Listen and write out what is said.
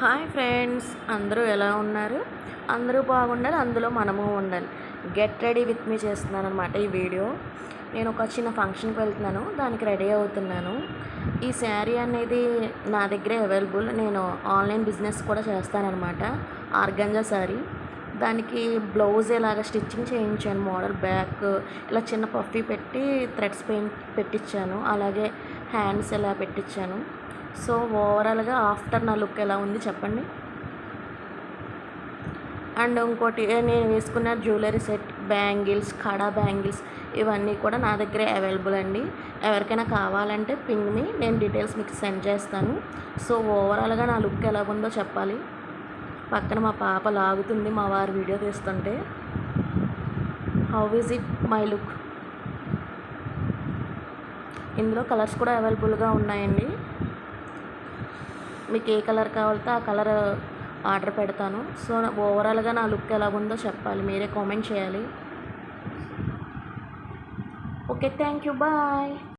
Hi friends అందరూ ఎలా ఉన్నారు? అందరూ బాగుండాలి అందులో మనము ఉండాలి. గెట్ రెడీ విత్ మీ చేస్తున్నాను అనమాట ఈ వీడియో. నేను ఒక చిన్న ఫంక్షన్కి వెళ్తున్నాను దానికి రెడీ అవుతున్నాను. ఈ శారీ అనేది నా దగ్గరే అవైలబుల్. నేను ఆన్లైన్ బిజినెస్ కూడా చేస్తానన్నమాట ఆర్గంజా శారీ. దానికి బ్లౌజ్ ఇలాగ స్టిచ్చింగ్ చేయించాను మోడల్ బ్యాక్ ఇలా చిన్న పఫీ పెట్టి థ్రెడ్స్ పెయింట్ పెట్టించాను అలాగే హ్యాండ్స్ ఇలా పెట్టించాను సో ఓవరాల్గా ఆఫ్టర్ నా లుక్ ఎలా ఉంది చెప్పండి. అండ్ ఇంకోటి నేను వేసుకున్న jewellery set bangles kada bangles ఇవన్నీ కూడా నా దగ్గరే అవైలబుల్ అండి. ఎవరికైనా కావాలంటే పింగ్ని నేను డీటెయిల్స్ మీకు సెండ్ చేస్తాను. సో ఓవరాల్గా నా లుక్ ఎలా ఉందో చెప్పాలి. పక్కన మా పాప లాగుతుంది మా వారు వీడియో తీస్తుంటే. How is it my look ఇందులో కలర్స్ కూడా అవైలబుల్గా ఉన్నాయండి. మీకు ఏ కలర్ కావాలితే ఆ కలర్ ఆర్డర్ పెడతాను. సో ఓవరాల్గా నా లుక్ ఎలా ఉందో చెప్పాలి. మీరే కామెంట్ చేయాలి. Okay thank you. బాయ్.